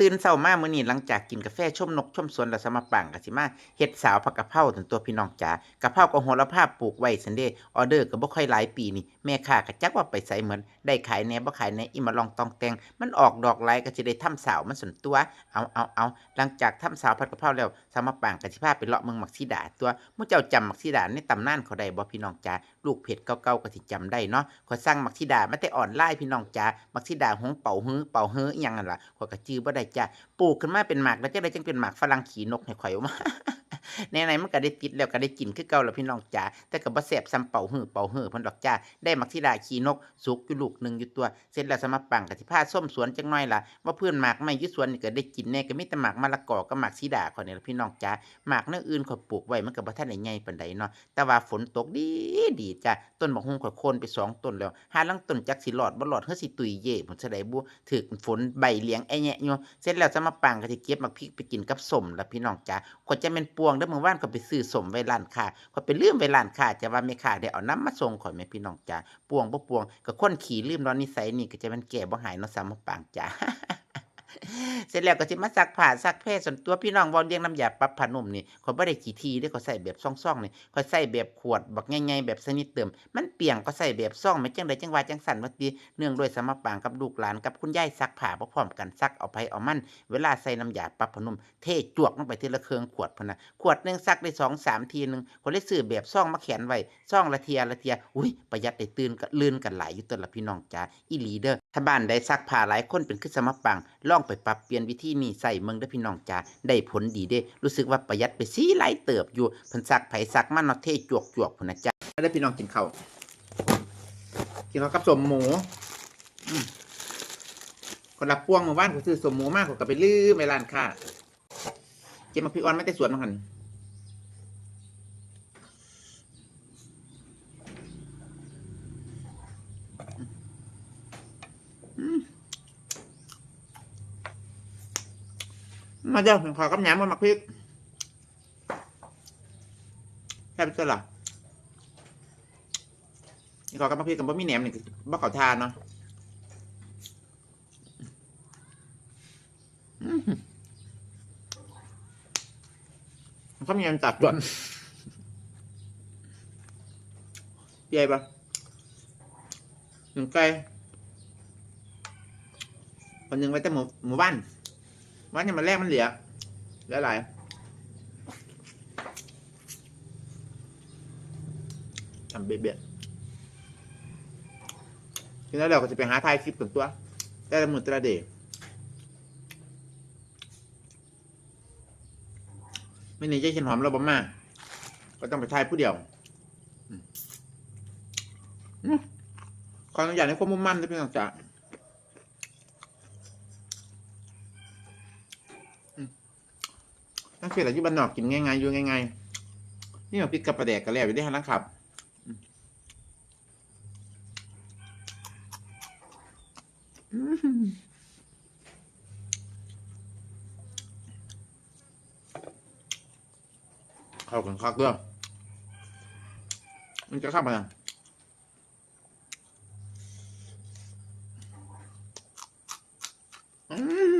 ตื่นเช้ามาเมื้อนี้หลังจากกินกาแฟชมนกชมสวนแล้วสมาปังก็สิมาเฮ็ดสาวผักกะเพราถึงตัวพี่น้องจ๋ากะเพราก็โหระพาปลูกไว้ซั่นเด้ออเดอร์ก็บ่ค่อยหลายปีนี่แม่ค้าก็จักว่าไปไสเหมือนได้ขายแน่บ่ขายแน่อีมาลองตองแตงมันออกดอกหลายก็สิได้ทำสาวมันส่วนตัวเอาเอาเอาหลังจากทำสาวผัดกะเพราแล้วสมาปังก็สิพาไปเลาะเมืองมักสีดาตัวมู่เจ้าจำมักสีดาในตำนานเขาได้บ่พี่น้องจ๋าลูกเพจเก่าๆก็สิจำได้เนาะขอสั่งมักสีดามาแต่ออนไลน์พี่น้องจ๋ามักสีดาหงเป่าฮื้อเป่าเฮื้ออีหยังนั่นล่ะขอยก็จื้อบ่ได้จ้ะปลูกขึ้นมาเป็นหมากแล้วจะได้จังเป็นหมากฝรั่งขี่นกให้ข่อยมา ในไหนมันก็ได้ติดแล้วก็ได้กินคือเก่าแล้วพี่น้องจ๋าแต่ก็บ่แซ่บซ้ำเป่าหื้อเป่าหื้อเพิ่นดอกจ้าได้มักที่ดาขี่นกสุกอยู่ลูกหนึ่งอยู่ตัว เสร็จแล้วสมาปังก็สิพาส้มสวนจังน้อยล่ะว่าเพื่อนหมากไม่ยู่สวนนี่ก็ได้กินแน่ก็มีแต่หมากมะละกอกับหมากสีดาข่อนี่ล่ะพี่น้องจ๋าหมากแนวอื่นขอยปลูกไว้มันก็บ่ทันได้ใหญ่ปานใดเนาะแต่ว่าฝนตกดีดีจ้ะต้นบักฮุงขอยโค่นไปสองต้นแล้วหาลังต้นจักสิรอดบ่รอดเฮือสิตุยเย่ผลแสดบุถึกฝนใบเหลียงไอ้แยะอยู่เสร็จแล้วจะมาปังก็สิเก็บมักพริกไปกินกับสมล่ะพี่น้องจ๋าก็จะเป็นปวงเด้อเมื่อวานก็ไปซื้อสมไว้ร้านค้าก็ไปลืมไว้ร้านค้าจะว่าไม่ค้าได้เอาน้ำมาส่งข่อยแม่พี่น้องจ๋าปวงบ่ปวงก็คนขี่ลืมเนอนนิสัยนี่ก็จะมันแก่บ่หายเนาะสามมาปังจ๋า เสร็จแล้วก็สิมาซักผ้าซักแพรส่วนตัวพี่น้องเว้าเรียงน้ำยาปรับผ้านุ่มนี่ข่อยบ่ได้ขี้ทีเด้อข่อยใส่แบบซ่องๆนี่ข่อยใส่แบบขวดบักใหญ่ๆแบบสนิทเติม มันเปียงก็ใส่แบบซ่องแม่จังไดจังว่าจังสั่นว่าติเนื่องด้วยสมปางกับลูกหลานกับคุณยายซักผ้าบ่พร้อมกันซักเอาไปเอามัน เวลาใส่น้ำยาปรับผ้านุ่มเทจวกลงไปทีละเครื่องขวดพุ่นน่ะขวดหนึงซักได้2 3ทีหนึงคนเลยซื้อแบบซ่องมาแขวนไว้ซ่องละเทียละเทียอุ้ยประหยัดได้ตื่นก็ลื่นกันหลายอยู่ตัวละพี่น้องจ๋าอีหลีเด้อถ้าบ้านใดซักผ้าหลายคนเป็นคือสมปังลองไปปรับเปลี่ยนวิธีนี้ใส่เมืองเด้พี่น้องจ๋าได้ผลดีเด้ รู้สึกว่าประหยัดไปสีหลเติบอยู่พิ่นซักไผซักมันเนาะเทจวกจวกพุ่นนะจ้าได้พี่น้องกินข้าวกินข้าวกับสมหมูคนละพวงหมู่บ้านก็ซื้อสมหมูมากกว่าก็ไปลืมไปร้านค้าเก็บมาพี่ออนไม่ได้สวนมาหันอืม มาเจ้าขอกับหยามมาหมักพริกแค่เป็นตัวหรอนี่ขอกับหมักพริกกับบ่มีแหนมนี่คือบ่เขาทานเนาะอืมเขามีอันจับก่อนใหญ่ปะหนึ่งไก่คนหนึ่งไว้แต่หมูหมู่บ้าน วันนี้มันแรกมันเหลือเหลือหลายทำเบียดๆทีนี้เราก็จะไปหาถ่ายคลิปกันตัว แต่ละมือแต่ละเดย์ไม่ในใจเขียนหอมเราบ่มาก็ต้องไปทายผู้เดียวอืมอืมขออนุญาตในความมุ่งมั่นด้วยพี่น้องจ๋า นักเกิดอายุบันนอกกินง่ายๆอยู่ง่ายๆนี่เราพริกกระปะแดกกระแล้วอยู่ได้ฮะนะครับ เข้ากันคักด้วยมันจะข้ามไปนะอืม